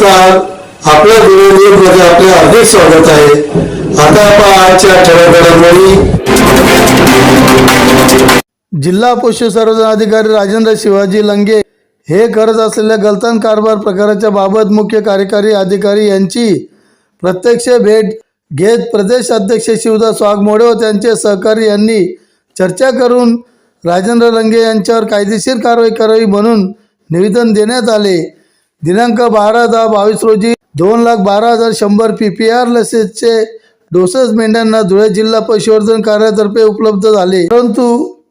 नमस्कार. आपल्या गुरुदेवमध्ये आपले हार्दिक स्वागत आहे. आता आपण आजच्या ठळक जिल्हा पशुसंवर्धन अधिकारी राजेंद्र शिवाजी लंगे हे करत असलेल्या गलतान कारभार प्रकाराच्या बाबत मुख्य कार्यकारी अधिकारी यांची प्रत्यक्ष भेट घेत प्रदेश अध्यक्ष शिवदास वाघमोडे व त्यांचे सहकारी यांनी चर्चा करून राजेंद्र लंगे यांच्यावर कायदेशीर कारवाई करावी म्हणून निवेदन देण्यात आले. दिनांक बारा दहा बावीस रोजी दोन लाख बारा हजार शंभर पी पी आर डोसेस मेंढ्यांना धुळे जिल्हा पशुवर्धन कार्यातर्फे उपलब्ध झाले. परंतु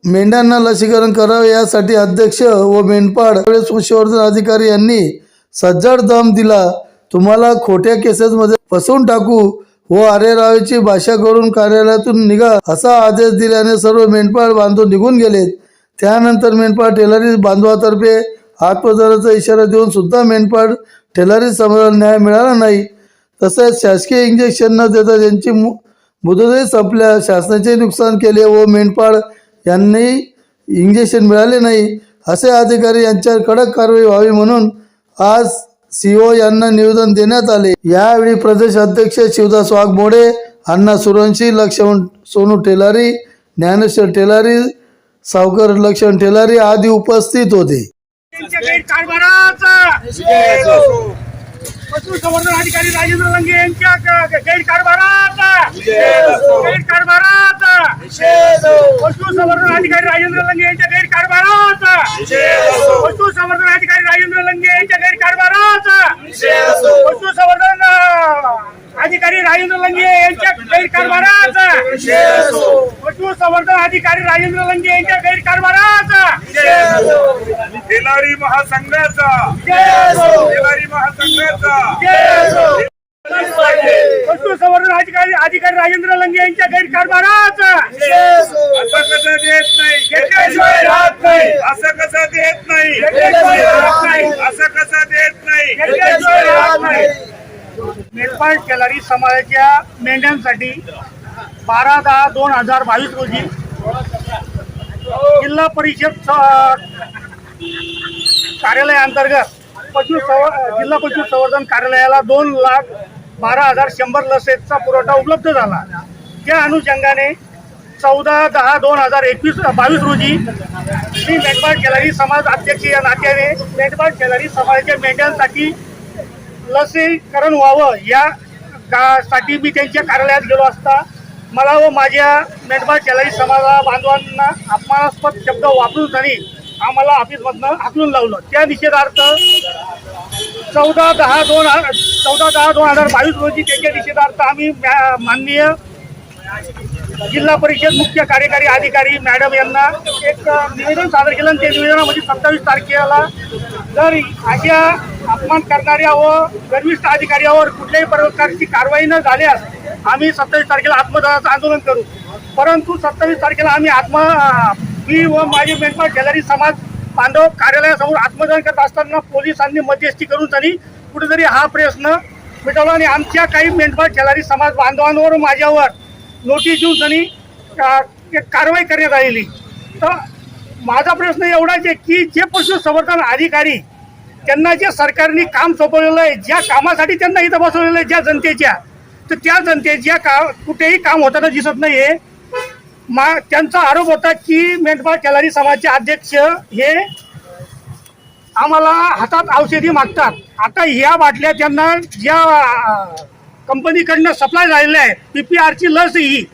मेंढ्यांना लसीकरण करावे यासाठी अध्यक्ष व मेंढपाळ पशुवर्धन अधिकारी यांनी सज्जड दम दिला. तुम्हाला खोट्या केसेसमध्ये फसवून टाकू व अरे रावेची भाषा करून कार्यालयातून निघा असा आदेश दिल्याने सर्व मेंढपाळ बांधून निघून गेलेत. त्यानंतर मेंढपाळ टेलरी बांधवातर्फे आत्मदानाचा इशारा देऊन सुद्धा मेंढपाळ ठेलारी समाजाला न्याय मिळाला नाही. तसेच शासकीय इंजेक्शन न देता त्यांची मु मुदतही संपल्या शासनाचे नुकसान केले व मेंढपाळ यांनी इंजेक्शन मिळाले नाही असे अधिकारी यांच्यावर कडक कारवाई व्हावी म्हणून आज सीओ यांना निवेदन देण्यात आले. यावेळी प्रदेश अध्यक्ष शिवदास वाघमोडे अण्णा सुरवंशी लक्ष्मण सोनू टेलारी ज्ञानेश्वर टेलारी सावकर लक्ष्मण टेलारी आदी उपस्थित होते. त्यांच्या गैरकारभाराचा! पशुसंवर्धन अधिकारी राजेंद्र लंगे यांच्या ग- गैरकारभाराचा! गैरकारभाराचा! पशुसंवर्धन अधिकारी राजेंद्र लंगे यांच्या गैरकारभाराचा पशुसंवर्धन अधिकारी राजेंद्र लंगे यांच्या गैरकारभाराचा पशुसंवर्धन अं, अधिकारी राजेंद्र लंगे यांच्या गैरकारभाराचा पशुसंवर्धन अधिकारी राजेंद्र लंगे यांच्या गैरकारभाराचा. खिलारी महासंघाचा. महासंघाचा. पशुसंवर्धन अधिकारी अधिकारी राजेंद्र लंगे यांच्या गैरकारभाराचा. असं कसं देत नाही? राहत नाही. असं कसं देत नाही. असं कसं देत नाही. मेंढपाळ केलारी समाजाच्या मेंढ्यांसाठी बारा दहा दोन हजार बावीस रोजी जिल्हा परिषद कार्यालयाअंतर्गत पशु जिल्हा पशु संवर्धन कार्यालयाला दोन लाख बारा हजार शंभर लसेचा पुरवठा उपलब्ध झाला. त्या अनुषंगाने चौदा दहा दोन हजार एकवीस बावीस रोजी मी मेंढपाळ केलारी समाज अध्यक्ष या नात्याने मेंढपाळ केलारी समाजाच्या मेंढ्यांसाठी लसीकरण व्हावं या साठी मी त्यांच्या कार्यालयात गेलो असता मला व माझ्या मेंढपाळ केलारी समाजा बांधवांना अपमानास्पद शब्द वापरून त्यांनी आम्हाला ऑफिसमधनं हाकलून लावलं. त्या निषेधार्थ चौदा दहा दोन चौदा दहा दोन हजार बावीस रोजी त्याच्या निषेधार्थ आम्ही माननीय जिल्हा परिषद मुख्य कार्यकारी अधिकारी मॅडम यांना एक निवेदन सादर केलं आणि त्या निवेदनामध्ये सत्तावीस तारखेला जर अशा अपमान करणाऱ्या व गर्विष्ठ अधिकाऱ्यावर कुठल्याही प्रकारची कारवाई न झाल्यास आम्ही सत्तावीस तारखेला आत्मदहनाचं आंदोलन करू. परंतु सत्तावीस तारखेला आम्ही आत्म मी व माझे मेंढपाळ शेजारी समाज बांधव कार्यालयासमोर आत्मदहन करत असताना पोलिसांनी मध्यस्थी करून त्यांनी कुठेतरी हा प्रश्न मिटवला आणि आमच्या काही मेंढपाळ शेजारी समाज बांधवांवर माझ्यावर नोटीस देऊन त्यांनी एक कारवाई करण्यात आलेली. तर माझा प्रश्न एवढाच आहे की जे पशुसंवर्धन अधिकारी त्यांना जे सरकारने काम सोपवलेलं आहे ज्या कामासाठी त्यांना इथं बसवलेलं आहे ज्या जनतेच्या तर त्या जनतेच्या का कुठेही काम होताना दिसत नाही आहे मा त्यांचा आरोप होता की मेंढपाळ केलारी समाजचे अध्यक्ष हे आम्हाला हातात औषधी मागतात. आता ह्या बाटल्या त्यांना ज्या कंपनीकडनं सप्लाय झालेल्या आहे पी पी आरची लस ही.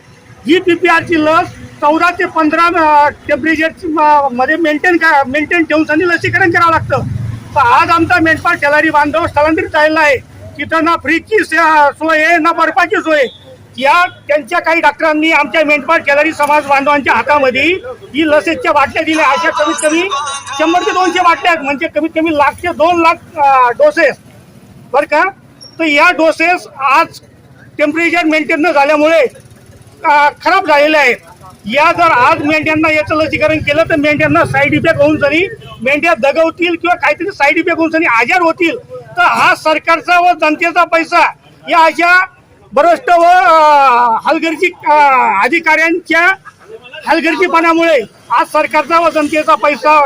ही पी पी आरची लस चौदा ते पंधरा टेम्परेचरमध्ये मेंटेन का मेंटेन ठेवून त्यांनी लसीकरण करावं लागतं. तर आज आमचा मेंढपाळ शेलारी बांधव स्थलांतरित झालेला आहे. तिथं ना फ्रीजची सोय आहे ना बर्फाची सोय आहे. या त्यांच्या काही डॉक्टरांनी आमच्या मेंढपाळ शेजारी समाज बांधवांच्या हातामध्ये ही लसेच्या बाटल्या दिल्या. अशा कमीत कमी शंभर ते दोनशे बाटल्या आहेत. म्हणजे कमीत कमी लाख ते दोन लाख डोसेस बरं का? तर या डोसेस आज टेम्परेचर मेंटेन न झाल्यामुळे खराब झालेले आहेत. या जर आज मेंढ्यांना याचं लसीकरण केलं तर मेंढ्यांना साईड इफेक्ट होऊन जरी मेंढ्या दगवतील किंवा काहीतरी साईड इफेक्ट होऊन जरी आजार होतील तर हा सरकारचा व जनतेचा पैसा या अशा भ्रष्ट व हलगर्जी अधिकाऱ्यांच्या हलगर्जीपणामुळे आज सरकारचा व जनतेचा पैसा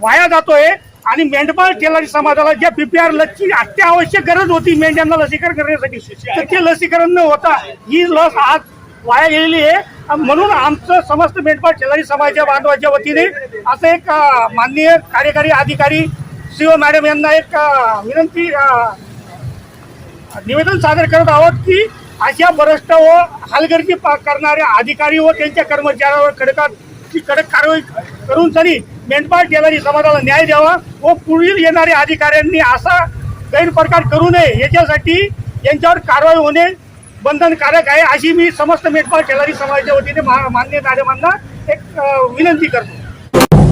वाया जातोय. आणि मेंढपाळ टेलारी समाजाला ज्या पीपीआर लसची अत्यावश्यक गरज होती मेंढ्यांना लसीकरण करण्यासाठी तर ते लसीकरण न होता ही लस आज वाया गेलेली आहे. म्हणून आमचं समस्त मेंढपाळ टेलारी समाजाच्या बांधवाच्या वतीने असं एक माननीय कार्यकारी अधिकारी सीओ मॅडम यांना एक विनंती निवेदन सादर करत आहोत की अशा भ्रष्ट व हलगर्जी पा- करणाऱ्या अधिकारी व त्यांच्या कर्मचाऱ्यावर कडकात कडक कारवाई करून तरी मेंढपाळ टेलरी समाजाला न्याय द्यावा व पुढील येणाऱ्या अधिकाऱ्यांनी असा गैरप्रकार करू नये. याच्यासाठी यांच्यावर कारवाई होणे बंधनकारक आहे अशी मी समस्त मेंढपाळ टेलरी समाजाच्या वतीने मा- मान्य मॅडमांना एक विनंती करतो.